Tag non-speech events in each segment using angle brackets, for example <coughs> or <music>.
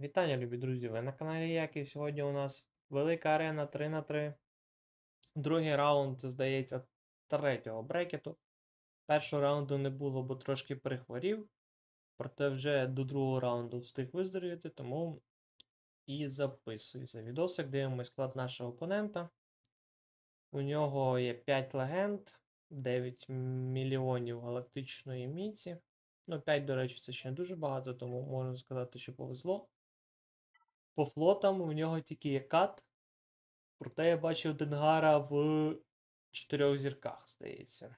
Вітання, любі друзі! Ви на каналі Яків. Сьогодні у нас велика арена 3 на 3 Другий раунд, здається, третього брекету. Першого раунду не було, бо трошки прихворів. Проте вже до другого раунду встиг виздоровіти, тому і записуюся. Відосик, дивимось склад нашого опонента. У нього є 5 легенд, 9 мільйонів галактичної міці. Ну, 5, до речі, це ще не дуже багато, тому можна сказати, що повезло. По флотам у нього тільки є кат. Проте я бачив Денгара в чотирьох зірках, здається.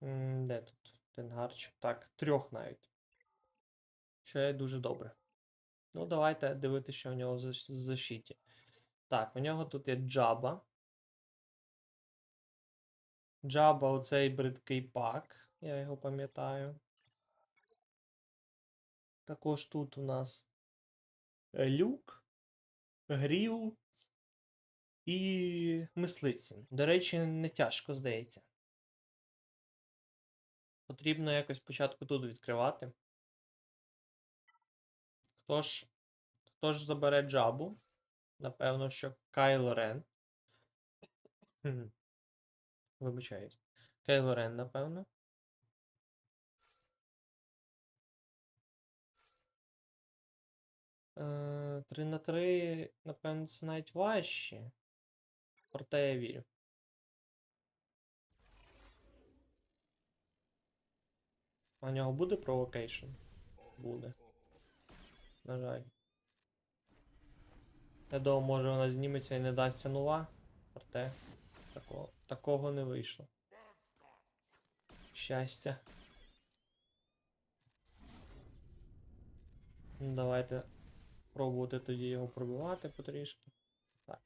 Де тут Денгарчик? Так, трьох навіть. Що є дуже добре. Ну, давайте дивитися, що у нього в защиті. Так, у нього тут є Джаба. Джаба оцей бридкий пак, я його пам'ятаю. Також тут у нас Люк, Гріус і Мислицин. До речі, не тяжко здається. Потрібно якось спочатку тут відкривати. Хто ж, хто ж забере джабу? Напевно, що Кайло Рен. Вибачаюсь. Кайло Рен, напевно. 3 на 3, напевно, це навіть важче. Проте я вірю. А нього буде провокейшн? Буде. На жаль. Я думав, може вона зніметься і не дасться нова. Проте такого, такого не вийшло. Щастя. Ну, давайте пробувати тоді його пробивати потрішки. Так.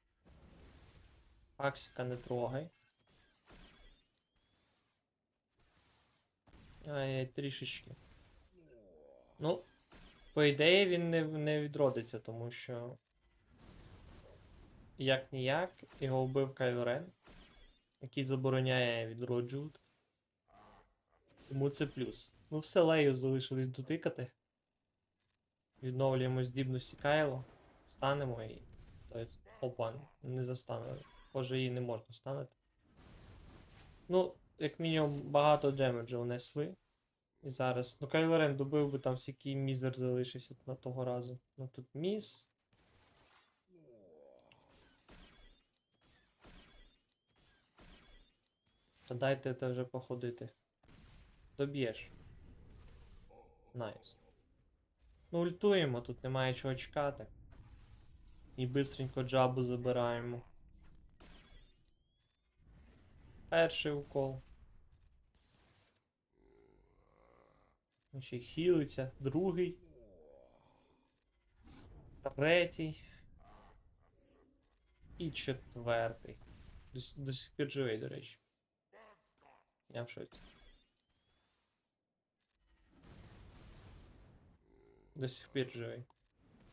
Аксика не трогай. Ай, трішечки. Ну, по ідеї він не, не відродиться, тому що. Як ніяк, його вбив Кайло Рен, який забороняє відроджувати. Тому це плюс. Ну, все Лею залишилось дотикати. Відновлюємо здібності Кайло. Станемо і. Тобто, Опа, не застанемо. Може її не можна станути. Ну, як мінімум, багато демеджу внесли. І зараз. Ну, Кайло Рен добив би там всякий мізер залишився на того разу. Ну тут міс. Та дайте це вже походити. Доб'єш. Найс. Ну, ультуємо, тут немає чого чекати. І бистренько джабу забираємо. Перший укол. Ще хілиться. Другий. Третій. І четвертий. До, до сих пір живий, до речі. Я в шоці. До сих пір живий.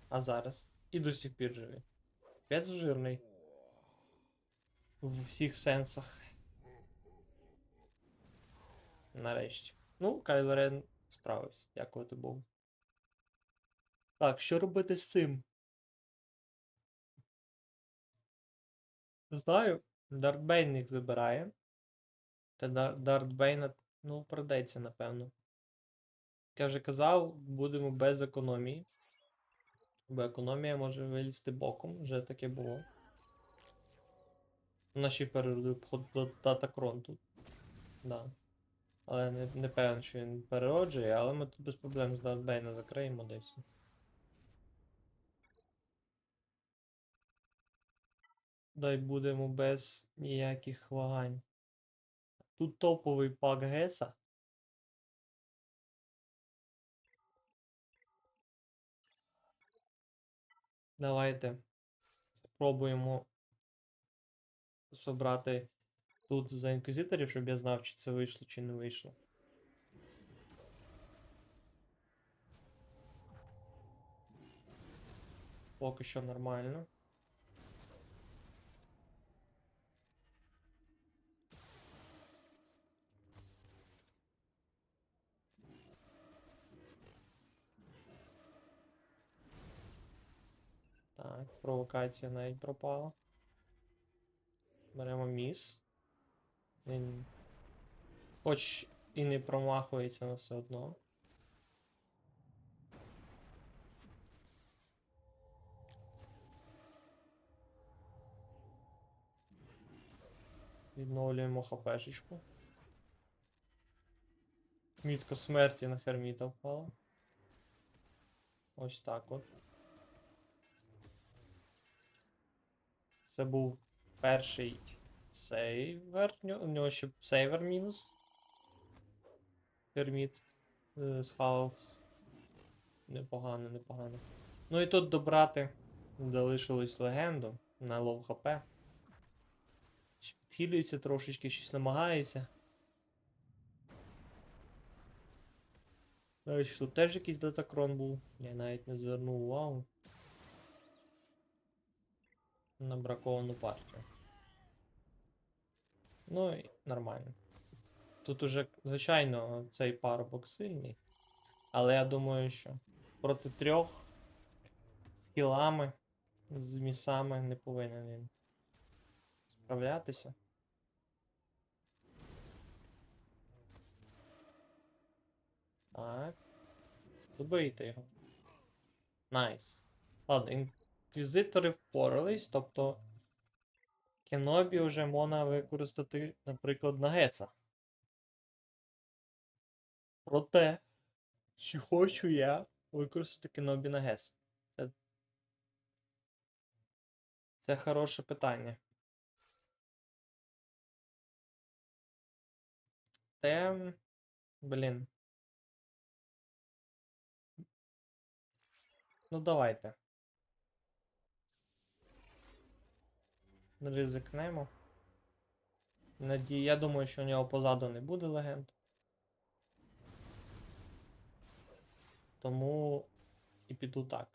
А зараз. І до сих пір живий. Пець жирний. В всіх сенсах. Нарешті. Ну, Кайло Рен справився. Дякувати Богу. Так, що робити з цим? Знаю. Дартбейн їх забирає. Та Дар- Дартбейна, ну, продається, напевно. Я вже казав, будемо без економії. Бо економія може вилізти боком, вже таке було. Наші переродив походу до Датакрон тут. Да. Але не, не певен, що він перероджує, але ми тут без проблем з Дартбейна закриємо де все. Дай будемо без ніяких вагань. Тут топовий пак Геса. Давайте спробуємо собрати тут за інквізиторів, щоб я знав, чи це вийшло, чи не вийшло. Поки що нормально. Так, провокація навіть пропала. Беремо міс. Він хоч і не промахується, але все одно. Відновлюємо хпшечку. Мітка смерті на Херміта впала. Ось так от. Це був перший сейвер. У нього ще сейвер мінус. Херміт е, схавав. Непогано, непогано. Ну і тут добрати залишилось легенду на лоу хп. Ще Підхилюється трошечки, щось намагається. Речі, тут теж якийсь датакрон був. Я навіть не звернув увагу. На браковану партію. Ну і нормально. Тут уже, звичайно, цей парубок сильний. Але я думаю, що проти трьох з кілами, з місами не повинен він справлятися. Так. Добийте його. Найс. Ладно, інквізитори впорались, тобто. Кенобі вже можна використати, наприклад, на Геса. Проте, чи хочу я використати Кенобі на Гес? Це. Це хороше питання. Те. Блін. Ну давайте. Ризикнемо. Надію, я думаю, що у нього позаду не буде легенд. Тому і піду так.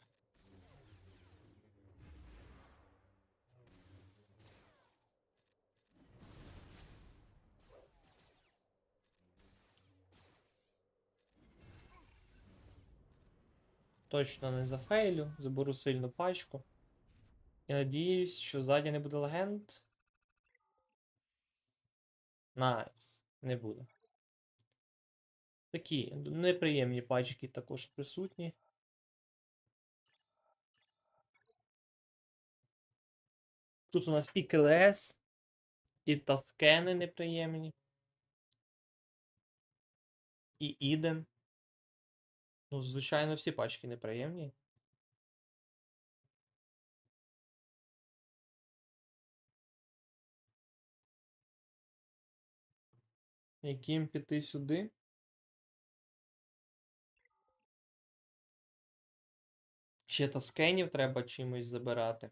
Точно не зафейлю, заберу сильну пачку. І надіюсь, що ззаді не буде легенд. Найс, не буде. Такі неприємні пачки також присутні. Тут у нас і КЛС, і таскени неприємні. І Іден. Ну, звичайно, всі пачки неприємні. Яким піти сюди? Ще таскенів треба чимось забирати.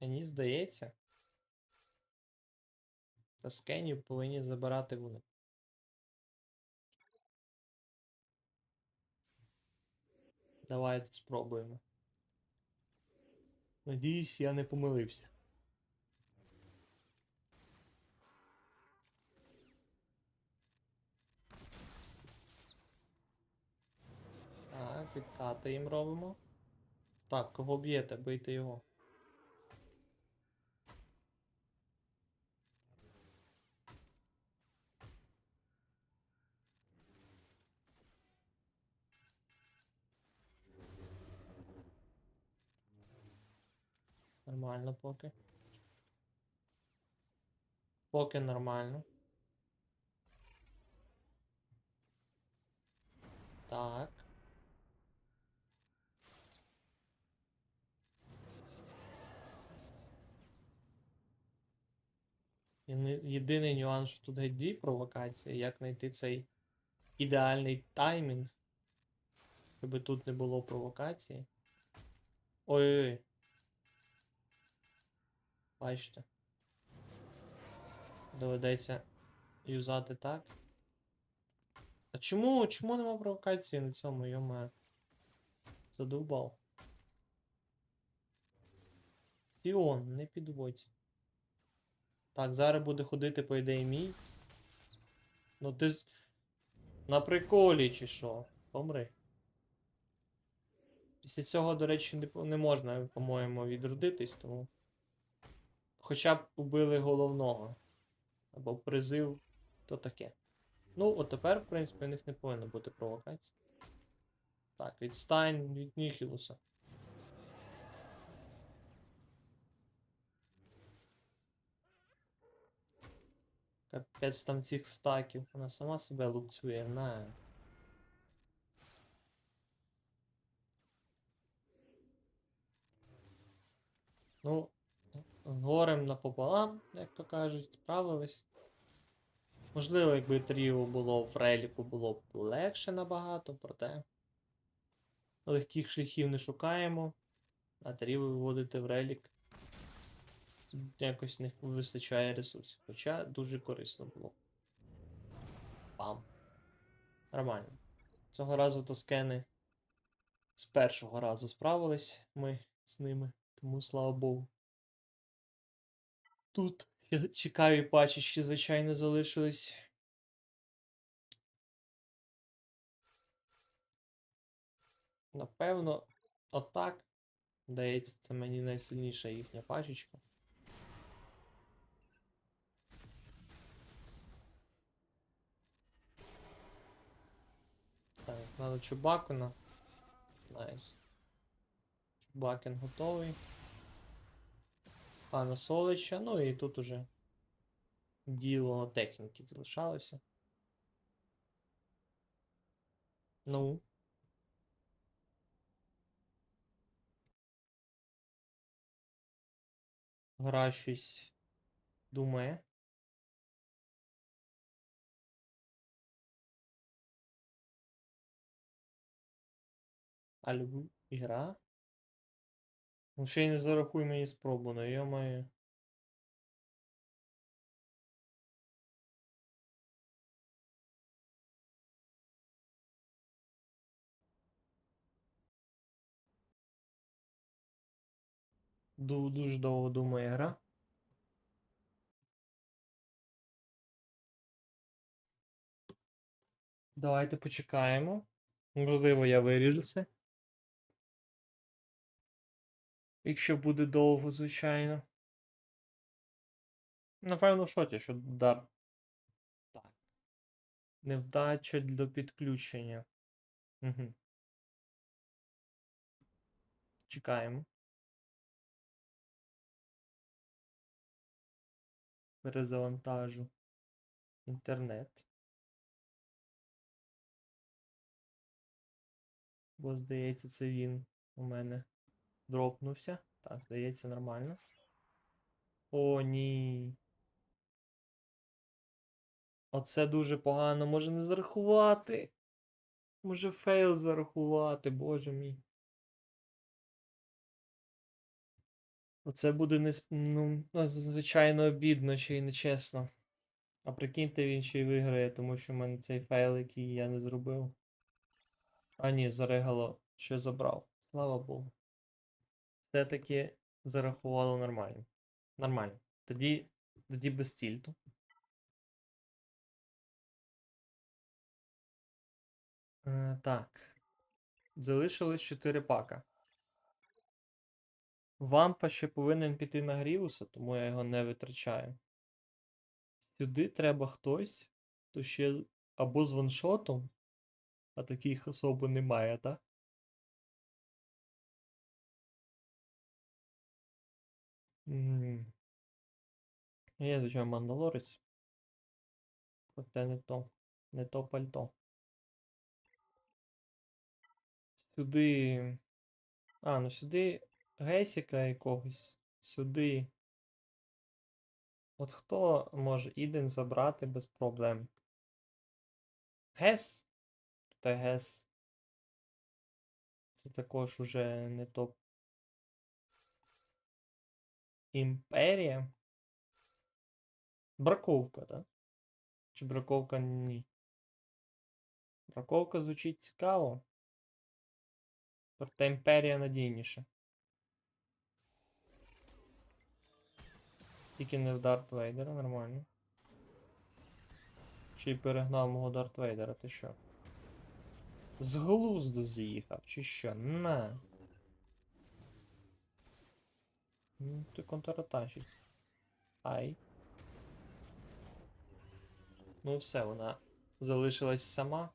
Мені здається. Таскенів повинні забирати вони. Давайте спробуємо. Надіюсь, я не помилився. Так, відкати їм робимо. Так, кого б'єте, бийте його. Нормально поки. Поки нормально. Так. Єдиний нюанс, що тут геть дій провокація, як знайти цей ідеальний таймінг, щоб тут не було провокації. Ой-ой-ой. Бачите. Доведеться юзати так. А чому, чому нема провокації на цьому, йоме? Задовбав. Фіон, не підводь. Так, зараз буде ходити, по ідеї, мій. Ну ти з... на приколі чи що? Помри. Після цього, до речі, не можна, по-моєму, відродитись, тому. Хоча б убили головного. Або призив, то таке. Ну, от тепер, в принципі, у них не повинно бути провокацій. Так, відстань від Ніхілуса. Капець там цих стаків. Вона сама себе лупцює, на. Ну, горем напополам, як то кажуть, справились. Можливо, якби тріо було в реліку, було б легше набагато, проте. Легких шляхів не шукаємо. А тріо виводити в релік. Якось не вистачає ресурсів. Хоча дуже корисно було. Пам. Нормально. Цього разу тоскени з першого разу справились ми з ними, тому слава Богу. Тут цікаві пачечки, звичайно, залишились. Напевно, отак. Здається, це мені найсильніша їхня пачечка. Так, надо Чубакуна. Найс. Чубакін готовий. Пана Солича, ну і тут уже діло техніки залишалося. Ну. Гра щось думає. Альбу ігра. Ну ще й не зарахуй мені спробу, ну йомаю. Ду- Дуже довго думає гра. Давайте почекаємо. Можливо, я виріжу Якщо буде довго, звичайно. Напевно, шоті, що дар. Так. Невдача до підключення. Угу. Чекаємо. Перезавантажу. Інтернет. Бо, здається, це він у мене дропнувся. Так, здається, нормально. О, ні. Оце дуже погано. Може не зарахувати. Може фейл зарахувати, боже мій. Оце буде не ну, ну, звичайно, обідно, ще й нечесно. А прикиньте, він ще й виграє, тому що в мене цей фейл, який я не зробив. А ні, зарегало, що забрав. Слава Богу. Все-таки зарахувало нормально. Нормально. Тоді, тоді без тільту. Е, так. Залишилось 4 пака. Вампа ще повинен піти на Грівуса, тому я його не витрачаю. Сюди треба хтось, хто ще або з ваншотом, а таких особо немає, так? М. Є, звичайно, мандалорець. Проте не то. Не то пальто. Сюди. А, ну сюди гейсіка якогось. Сюди. От хто може Іден забрати без проблем? Гес? Та Гес. Це також уже не топ. Імперія. Браковка, так? Чи браковка ні? Браковка звучить цікаво. Проте імперія надійніша. Тільки не в Дарт Вейдера, нормально. Й перегнав мого Дарт Вейдера, ти що? З глузду з'їхав, чи що? На. Ну, ти контратачить. Ай. Ну все, вона залишилась сама.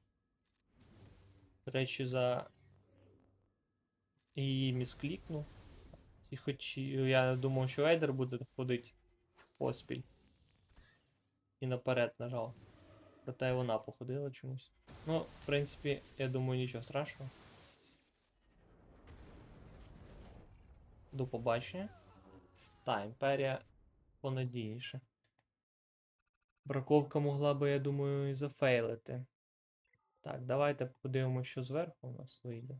Речі, за її місклікнув. І хоч я думав, що Ейдер буде ходити поспіль. І наперед нажав. Проте вона походила чомусь. Ну, в принципі, я думаю, нічого страшного. До побачення. Та, імперія понадійніше. Браковка могла би, я думаю, і зафейлити. Так, давайте подивимося, що зверху у нас вийде.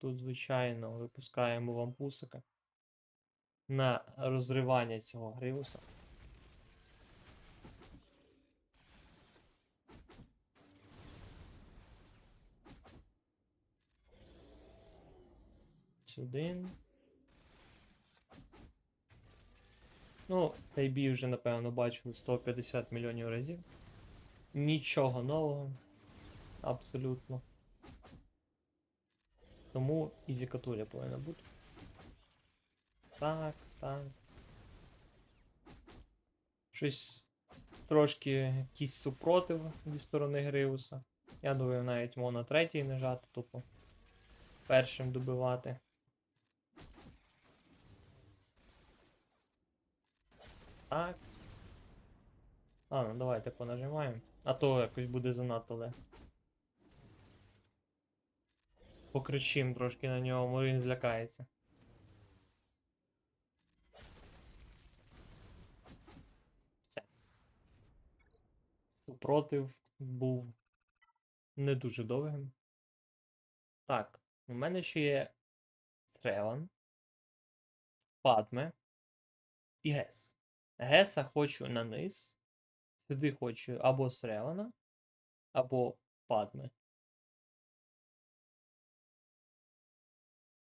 Тут, звичайно, випускаємо лампусика на розривання цього гривуса. Сюди. Ну, цей бій вже, напевно, бачили 150 мільйонів разів. Нічого нового. Абсолютно. Тому ізі катуля повинна бути. Так, так. Щось трошки якийсь супротив зі сторони Гриуса. Я думаю, навіть можна третій нажати, тупо першим добивати. Так. А, ну давайте понажимаємо. А то якось буде занадто легко. Покричим трошки на нього, може він злякається. Все. Супротив був не дуже довгим. Так, у мене ще є Треван, Падме і Гес. Геса хочу на низ. Сюди хочу або Сревана, або Падме.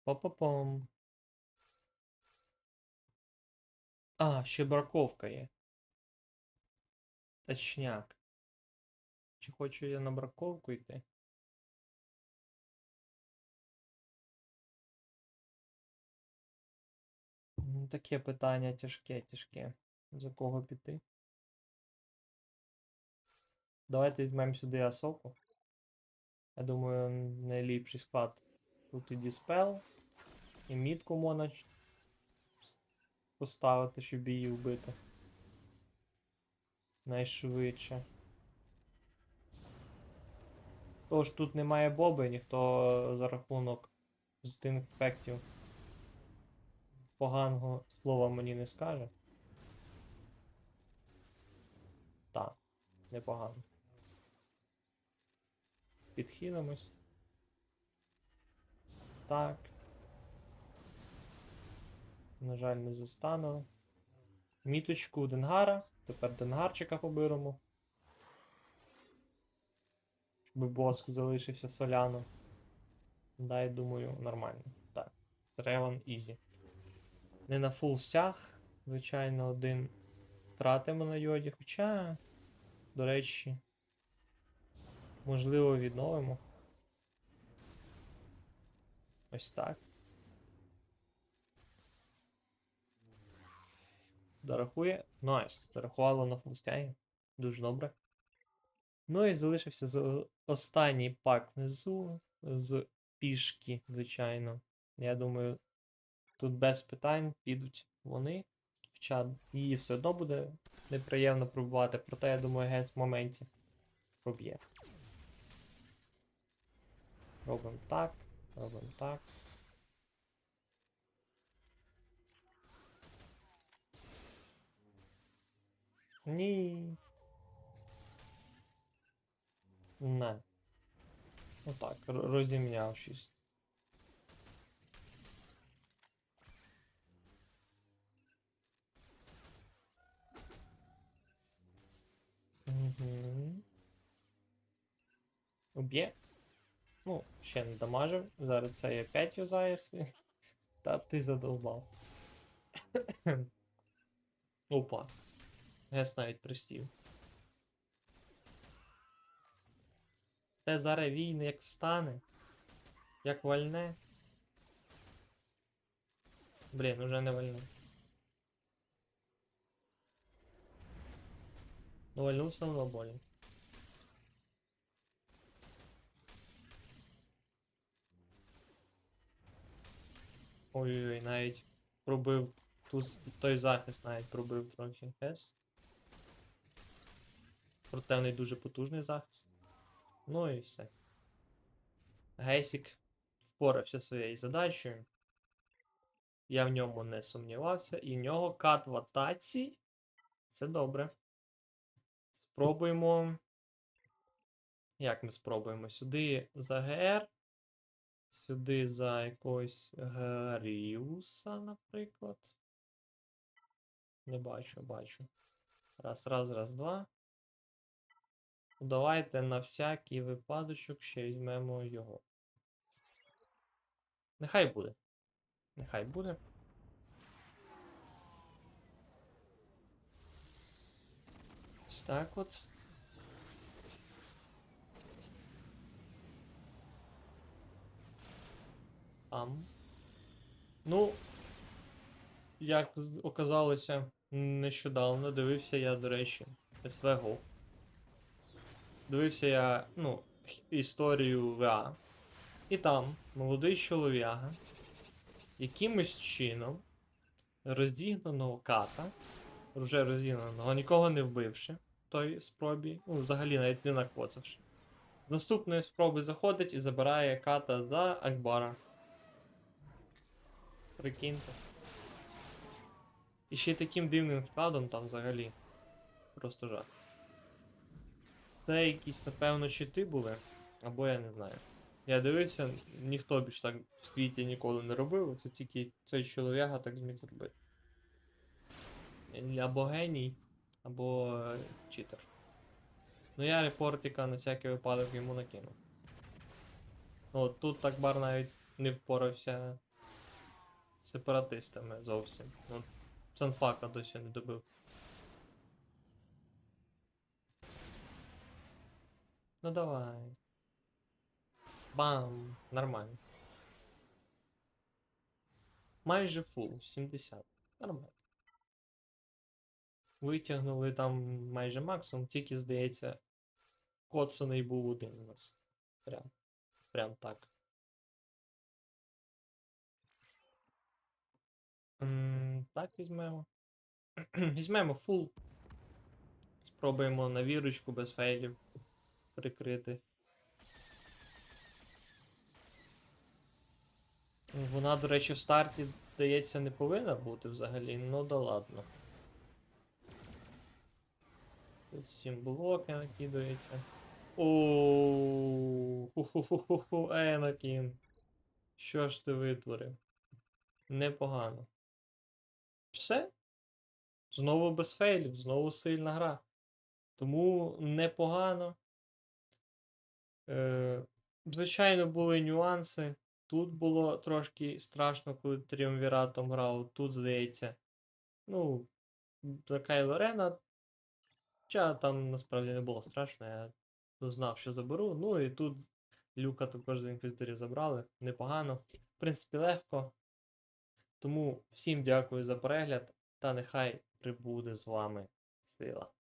Па-па-пам. А, ще браковка є. Точняк. Чи хочу я на браковку йти? Таке питання тяжке, тяжке. За кого піти? Давайте візьмемо сюди Асоку. Я думаю, найліпший склад. Тут і Діспел, і мітку можна поставити, щоб її вбити. Найшвидше. Тож тут немає боби, ніхто за рахунок з тим ефектів поганого слова мені не скаже. Непогано. Підхилимось. Так. На жаль, не застанули. Міточку Денгара. Тепер Денгарчика поберемо. Щоб боск залишився соляно. Дай, думаю, нормально. Так. Реван Ізі. Не на фул. Звичайно, один втратимо на йоді. Хоча, до речі, можливо, відновимо. Ось так. Дорахує. Найс. Зарахувало на фулстягі. Дуже добре. Ну і залишився за- останній пак внизу з пішки, звичайно. Я думаю, тут без питань підуть вони. Хоча її все одно буде неприємно пробувати, проте я думаю, гес в моменті проб'є. Робимо так, робимо так. Ні. Не. Отак, р- розімнявшись. Угу. Уб'є. Ну, ще не дамажив. Зараз це я 5 юзаєс. <laughs> Та ти задолбав. <coughs> Опа. Гес навіть пристів. Те зараз війни як встане. Як вальне. Блін, уже не вальне. Ну, вальнув все одно. Ой-ой-ой, навіть пробив тут той захист навіть пробив трохи Хес. Проте в неї дуже потужний захист. Ну і все. Гейсік впорався своєю задачею. Я в ньому не сумнівався. І в нього кат в атаці. Це добре. Спробуємо. Як ми спробуємо? Сюди за ГР. Сюди за якогось Гаріуса, наприклад. Не бачу, бачу. Раз, раз, раз, два. Давайте на всякий випадочок ще візьмемо його. Нехай буде. Нехай буде. Ось так от. Там. Ну, як оказалося, нещодавно дивився я, до речі, SVGO. Дивився я, ну, історію ВА. І там молодий чолов'яга якимось чином роздігнаного ката, вже роздігнаного, нікого не вбивши той спробі, ну, взагалі навіть не накоцавши. З наступної спроби заходить і забирає ката за Акбара. Прикиньте. І ще й таким дивним складом там взагалі. Просто жах. Це якісь, напевно, чити були, або я не знаю. Я дивився, ніхто більш так в світі ніколи не робив, це тільки цей чолов'яга так зміг зробити. Або геній, або е, читер. Ну я репортика на всякий випадок йому накинув. Ну, От тут так бар навіть не впорався з сепаратистами зовсім. Ну, Санфака досі не добив. Ну давай. Бам! Нормально. Майже фул, 70. Нормально. Витягнули там майже максимум, тільки, здається, коцаний був один у нас. Прям. Прям так. М, Так, візьмемо. <clears throat> Візьмемо фул. Спробуємо на вірочку без фейлів прикрити. Вона, до речі, в старті, здається, не повинна бути взагалі, ну да ладно. Тут 7 блоки накидується. Ооо, Енакін. Що ж ти витворив? Непогано. Все? Знову без фейлів, знову сильна гра. Тому непогано. Е, звичайно, були нюанси. Тут було трошки страшно, коли Тріумвіратом грав. Тут, здається. Ну, за Кайло Рена. Хоча там насправді не було страшно, я знав, що заберу. Ну і тут Люка також з інквізиторів забрали. Непогано. В принципі, легко. Тому всім дякую за перегляд. Та нехай прибуде з вами сила.